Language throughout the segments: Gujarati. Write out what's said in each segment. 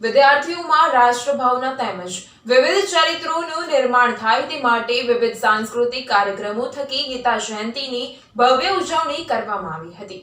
વિદ્યાર્થીઓમાં રાષ્ટ્રભાવના તેમજ વિવિધ ચરિત્રોનું નિર્માણ થાય તે માટે વિવિધ સાંસ્કૃતિક કાર્યક્રમો થકી ગીતા જયંતિની ભવ્ય ઉજવણી કરવામાં આવી હતી.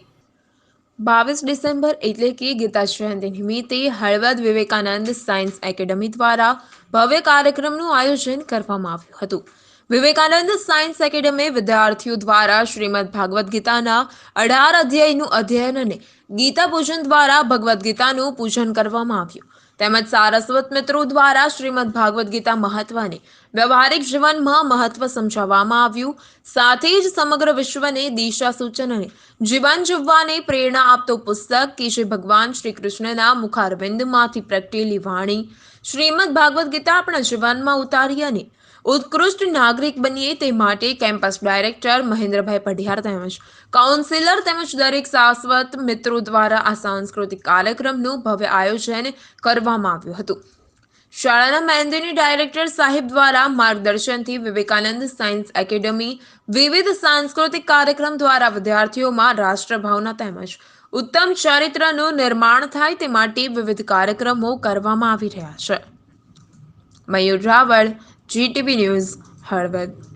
બાવીસ ડિસેમ્બર એટલે કે ગીતા જયંતિ નિમિત્તે હળવદ વિવેકાનંદ સાયન્સ એકેડમી દ્વારા ભવ્ય કાર્યક્રમનું આયોજન કરવામાં આવ્યું હતું. વિવેકાનંદ સાયન્સ એકેડમી વિદ્યાર્થીઓ દ્વારા શ્રીમદ ભાગવદ્ ગીતાના અઢાર અધ્યાયનું અધ્યયન અને ગીતા પૂજન દ્વારા ભગવદ્ ગીતાનું પૂજન કરવામાં આવ્યું. તેમજ સારસ્વત મિત્રો દ્વારા શ્રીમદ ભાગવદ્ ગીતા મહત્વને વ્યવહારિક જીવનમાં મહત્વ સમજાવવામાં આવ્યું. સાથે જ સમગ્ર વિશ્વને દિશા સૂચન અને જીવન જીવવાને પ્રેરણા આપતો પુસ્તક કે જે ભગવાન શ્રી કૃષ્ણના મુખારવિંદમાંથી પ્રગટેલી વાણી. શ્રીમદ ભાગવદ્ ગીતા આપણા જીવનમાં ઉતારી અને ઉત્કૃષ્ટ નાગરિક બનીએ તે માટે કેમ્પસ ડાયરેક્ટર મહેન્દ્રભાઈ પઢિયાર તેમજ કાઉન્સિલર તેમજ દરેક શાશ્વત મિત્રો દ્વારા આ સાંસ્કૃતિક કાર્યક્રમનું ભવ્ય આયોજન કરવામાં આવ્યું હતું. શાળાના મહેંદીની ડાયરેક્ટર સાહેબ દ્વારા માર્ગદર્શનથી વિવેકાનંદ સાયન્સ એકેડમી વિવિધ સાંસ્કૃતિક કાર્યક્રમ દ્વારા વિદ્યાર્થીઓમાં રાષ્ટ્રભાવના તેમજ ઉત્તમ ચરિત્રનું નિર્માણ થાય તે માટે વિવિધ કાર્યક્રમો કરવામાં આવી રહ્યા છે. Mayur Raval GTV news Halvad.